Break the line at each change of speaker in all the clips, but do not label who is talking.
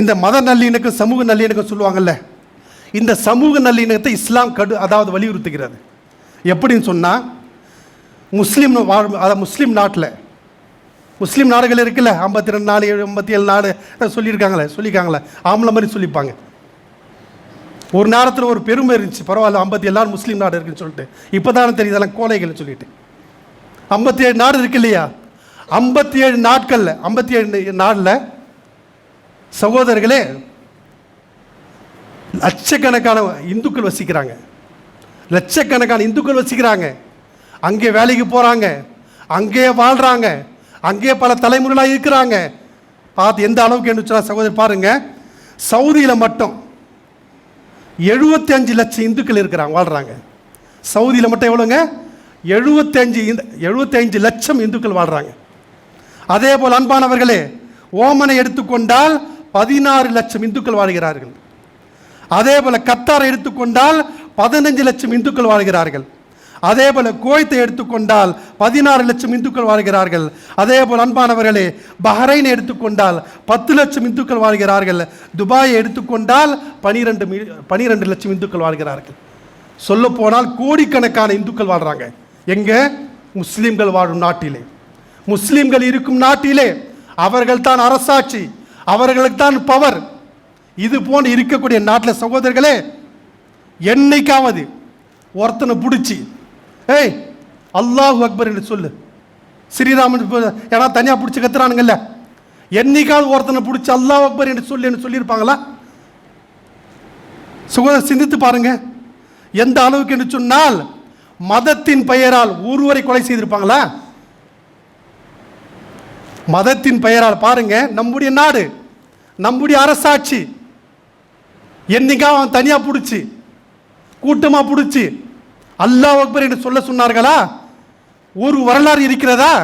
இந்த மத நல்லிணக்கம் சமூக நல்லிணக்கம் சொல்லுவாங்கல்ல இந்த சமூக நல்லிணக்கத்தை இஸ்லாம் கடு அதாவது வலியுறுத்துகிறது. எப்படின்னு சொன்னால் முஸ்லீம் வாழ் அதாவது முஸ்லீம் நாட்டில் முஸ்லீம் நாடுகள் இருக்குல்ல ஐம்பத்தி ரெண்டு நாடு ஐம்பத்தி ஏழு நாடு சொல்லியிருக்காங்களே சொல்லியிருக்காங்களே ஆம்பளை மாதிரி சொல்லிப்பாங்க ஒரு நேரத்தில் ஒரு பெருமை இருந்துச்சு பரவாயில்ல ஐம்பத்தி ஏழு நாடு முஸ்லீம் நாடு இருக்குன்னு சொல்லிட்டு. இப்போ தானே தெரியுது அதெல்லாம் கோலைகள் சொல்லிட்டு. ஐம்பத்தி ஏழு நாடு இருக்கு இல்லையா? ஐம்பத்தி ஏழு நாட்களில் ஐம்பத்தி ஏழு நாளில் சகோதரர்களே லட்சக்கணக்கான இந்துக்கள் வசிக்கிறாங்க. லட்சக்கணக்கான இந்துக்கள் வசிக்கிறாங்க. அங்கே வேலைக்கு போகிறாங்க அங்கேயே வாழ்கிறாங்க அங்கேயே பல தலைமுறைகளாக இருக்கிறாங்க. பார்த்து எந்த அளவுக்கு என்ன சகோதரி பாருங்க. சவுதியில் மட்டும் எழுபத்தி அஞ்சு லட்சம் இந்துக்கள் இருக்கிறாங்க வாழ்கிறாங்க சவுதியில் மட்டும் எவ்வளோங்க எழுபத்தஞ்சு இந்த எழுபத்தஞ்சு லட்சம் இந்துக்கள் வாழ்கிறாங்க அதே போல் அன்பானவர்களே ஓமனை எடுத்துக்கொண்டால் பதினாறு லட்சம் இந்துக்கள் வாழ்கிறார்கள். அதே போல கத்தாரை எடுத்துக்கொண்டால் பதினஞ்சு லட்சம் இந்துக்கள் வாழ்கிறார்கள். அதே போல கோயத்தை எடுத்துக்கொண்டால் பதினாறு லட்சம் இந்துக்கள் வாழ்கிறார்கள். அதே போல் அன்பானவர்களே பஹ்ரைனை எடுத்துக்கொண்டால் பத்து லட்சம் இந்துக்கள் வாழ்கிறார்கள். துபாயை எடுத்துக்கொண்டால் பனிரெண்டு பனிரெண்டு லட்சம் இந்துக்கள் வாழ்கிறார்கள். சொல்ல போனால் கோடிக்கணக்கான இந்துக்கள் வாழ்கிறாங்க எங்கே? முஸ்லீம்கள் வாழும் நாட்டிலே. முஸ்லீம்கள் இருக்கும் நாட்டிலே. அவர்கள் தான் அரசாட்சி. அவர்களுக்கு தான் பவர் இது போன்று இருக்கக்கூடிய நாட்டில் சகோதரர்களே என்னைக்காவது ஒருத்தனை பிடிச்சி ஏய் அல்லாஹ் அக்பர் என்று சொல்லு. ஸ்ரீராமன் ஏன்னா தனியாக பிடிச்சி கத்துறானுங்கல்ல? என்னைக்காவது ஒருத்தனை பிடிச்சி அல்லாஹ் அக்பர் என்று சொல்லு என்று சொல்லியிருப்பாங்களா? சுகோதர சிந்தித்து பாருங்க. எந்த அளவுக்கு என்று சொன்னால் மதத்தின் பெயரால் ஒருவரை கொலை செய்திருப்பாங்களா? மதத்தின் பெயரால் பாருங்க நம்முடைய நாடு நம்முடைய அரசாட்சி. என்னைக்கா அவன் தனியாக பிடிச்சி கூட்டமாக பிடிச்சி அல்லாஹ் அக்பர் என்று சொல்ல சொன்னார்களா? ஒரு வரலாறு இருக்கிறதா?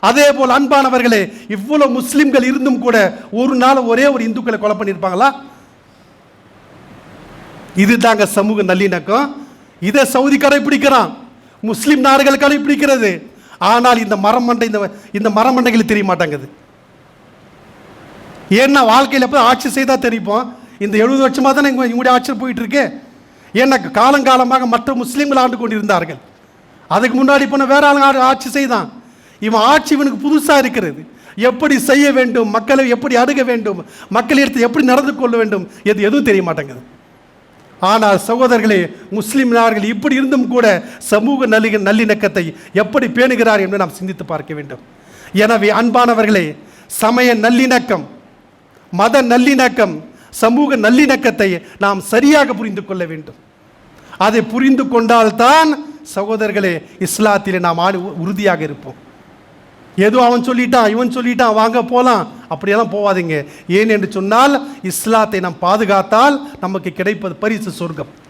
அதே போல் அன்பானவர்களே இவ்வளோ முஸ்லிம்கள் இருந்தும் கூட ஒரு நாள் ஒரே ஒரு இந்துக்களை கொலை பண்ணியிருப்பாங்களா? இதுதாங்க சமூக நல்லிணக்கம். இதை சவுதி கடைபிடிக்கிறான் முஸ்லிம் நாடுகள் கடைபிடிக்கிறது ஆனால் இந்த மரமண்டை இந்த இந்த மரமண்டைகள் தெரிய மாட்டாங்குது ஏன்னா வாழ்க்கையில் எப்போ ஆட்சி செய்தால் தெரிப்போம். இந்த எழுபது வருஷமாக தானே இங்க இவங்களுடைய ஆட்சி போயிட்டுருக்கு. ஏன்னா காலங்காலமாக மற்ற முஸ்லீம்கள் ஆண்டு கொண்டிருந்தார்கள். அதுக்கு முன்னாடி போன வேற ஆள் ஆட்சி செய்தான். இவன் ஆட்சி இவனுக்கு புதுசாக இருக்கிறது. எப்படி செய்ய வேண்டும் மக்களை எப்படி அணுக வேண்டும் மக்களிடத்தை எப்படி நடந்து கொள்ள வேண்டும் எது எதுவும் தெரிய மாட்டேங்குது ஆனால் சகோதரர்களே முஸ்லிம் இப்படி இருந்தும் கூட சமூக நல்லி நல்லிணக்கத்தை எப்படி பேணுகிறார் என்று நாம் சிந்தித்து பார்க்க வேண்டும். எனவே அன்பானவர்களே சமய நல்லிணக்கம் மத நல்லிணக்கம் சமூக நல்லிணக்கத்தை நாம் சரியாக புரிந்து கொள்ள வேண்டும். அதை புரிந்து கொண்டால்தான் சகோதரர்களே இஸ்லாத்திலே நாம் ஆடு உறுதியாக இருப்போம். ஏதோ அவன் சொல்லிட்டான் இவன் சொல்லிட்டான் வாங்க போகலாம் அப்படியெல்லாம் போகாதீங்க ஏன் என்று சொன்னால் இஸ்லாத்தை நாம் பாதுகாத்தால் நமக்கு கிடைப்பது பரிசு சொர்க்கம்.